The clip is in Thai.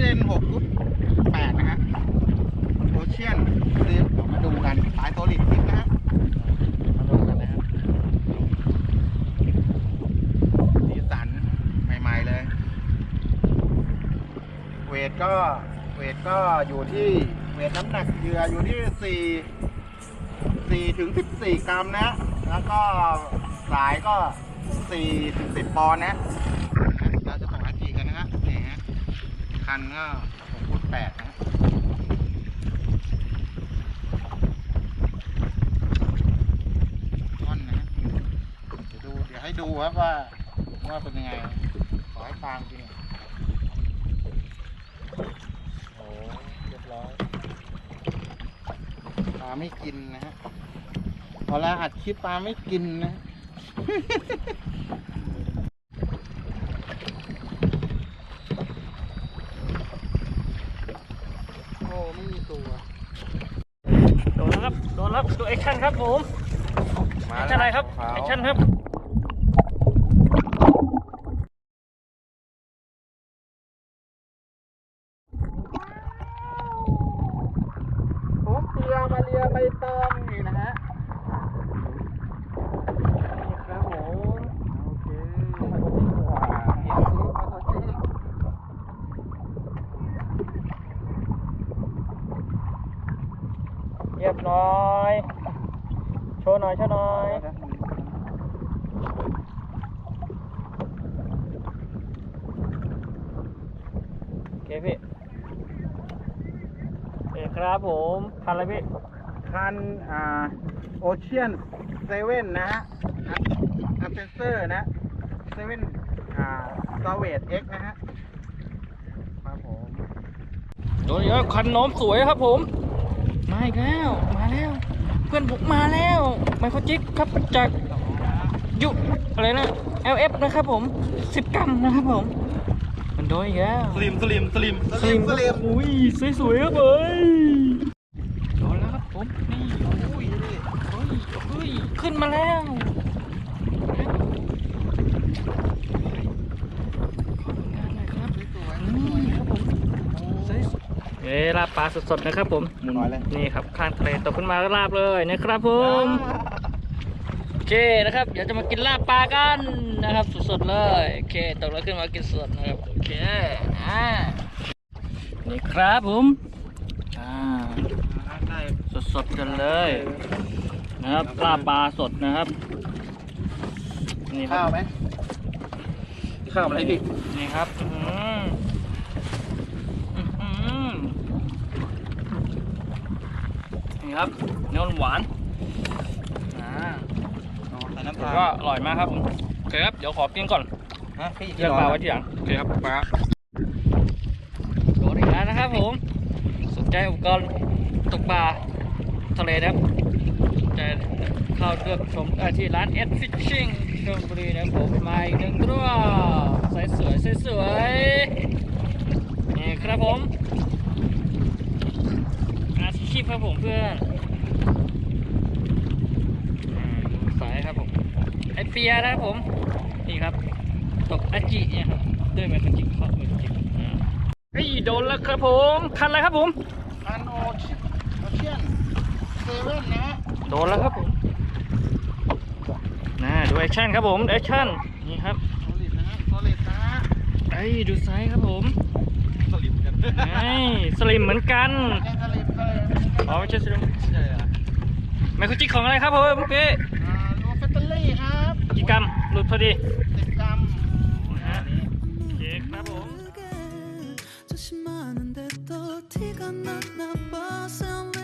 นี้เป็นหกรุ๊นแปดนะฮะโอเชียนเดี๋ยวมาดูกันสายโซลิดซิกนะฮะมาดูกันนะฮะสีสันใหม่ๆเลย เวทก็เวทก็อยู่ที่เวทน้ำหนักเหยื่ออยู่ที่สี่สี่ถึงสิบสี่กรัมนะ แล้วก็สายก็สี่ถึงสิบปอนนะ คันก็หกคูณแปดนะท่อนนะฮะเดี๋ยวดูเดี๋ยวให้ดูครับว่าว่าเป็นยังไง ขอให้ฟังจริงโอ้เรียบร้อยปลาไม่กินนะฮะพอแล้วอัดคลิปปลาไม่กินนะ โอ้ไม่มีตัว โดนแล้วครับ โดนแล้วดูแอ คชั่นครับผมแอคชั่นอะไรครับแอคชั่นครับผมเตียมาเรียใบตองนี่นะฮะ นี่ครับผม โอเคมาตัวนี้กว่าเห็นซื้อมาตัวจริง เรียบร้อย โชว์หน่อยโชว์หน่อยโอเคพี่โอเคครับผมพันอะไรพี่ คันอ่าโอเชียนเซเว่นนะฮะอัพเซนเซอร์นะเซเว่นอ่าซาเวตเอ็กนะฮะครับผมโดนเยอะคันโน้มสวยครับผม มาอีกแล้ว มาแล้ว เพื่อนผมมาแล้วไมโครจิกครับจากยุอะไรนะ LF นะครับผม10กรัมนะครับผม มันโดนอีกแล้วสลิมสลิมสลิมสลิมสลิมอุ้ยสวยๆครับเอ้ยโดนแล้วครับผมนี่อุ้ยเฮ้ยเฮ้ยขึ้นมาแล้วขอผลงานหน่อยครับนี่ครับผมสวยๆ เอ้ลาบปลาสดๆนะครับผมหมุนไว้เลยนี่ครับข้างทะเลตกขึ้นมาก็ลาบเลยนะครับผมโอเคนะครับเดี๋ยวจะมากินลาบปลากันนะครับสดๆเลยโอเคตกแล้วขึ้นมากินสดนะครับโอเคอ่านี่ครับผมอ่าได้สดๆกันเลยนะครับลาบปลาสดนะครับนี่คข้ารัวบไหมข้าวอะไรพี่นี่ครับอื้อหืออื้อหือนี่ ครับเนื้อหวานอ่าใส่น้ำก็ปลาอร่อยมากครับผมโอเคครับเดี๋ยวขอกินก่อนฮะพี่เลือกปลาไว้ที่หลังโอเคครับปลาโดนอีกแล้วนะครับผมสนใจอุปกรณ์ตกปลาทะเลนะครับจะเข้าเลือกชมได้ที่ร้านเอสฟิชชิ่งชลบุรีนะครับผมมาอีกหนึ่งตัวสวยสวยสวยสวยๆนี่ครับผม อาชีพครับผมเพื่อนอ่าดูสายครับผมไอเปียนะครับผม นี่ครับ ตกอาจิเนี่ยครับ ด้วยไมโครจิกเคาะไมโครจิกอ่าเฮ้ยโดนแล้วครับผมคันอะไรครับผมคันโอเชียนโอเชียนเซเว่นนะฮะโดนแล้วครับผมน่าดูแอคชั่นครับผมแอคชั่นนี่ครับโซลิดนะฮะโซลิดนะฮะไอ้ยดูไซส์ครับผมสลิมกันไอ้ยสลิมเหมือนกันแกงสลิดเลย อ๋อไม่ใช่สลิม ใช่อะ ไมโครจิกของอะไรครับผมพี่ อ่าโลเฟตเตอรี่ครับ กี่กรัมหลุดพอดี สิบกรัม นะฮะโอเคครับผม 조심하는데 또 티가 나나 봐 Sound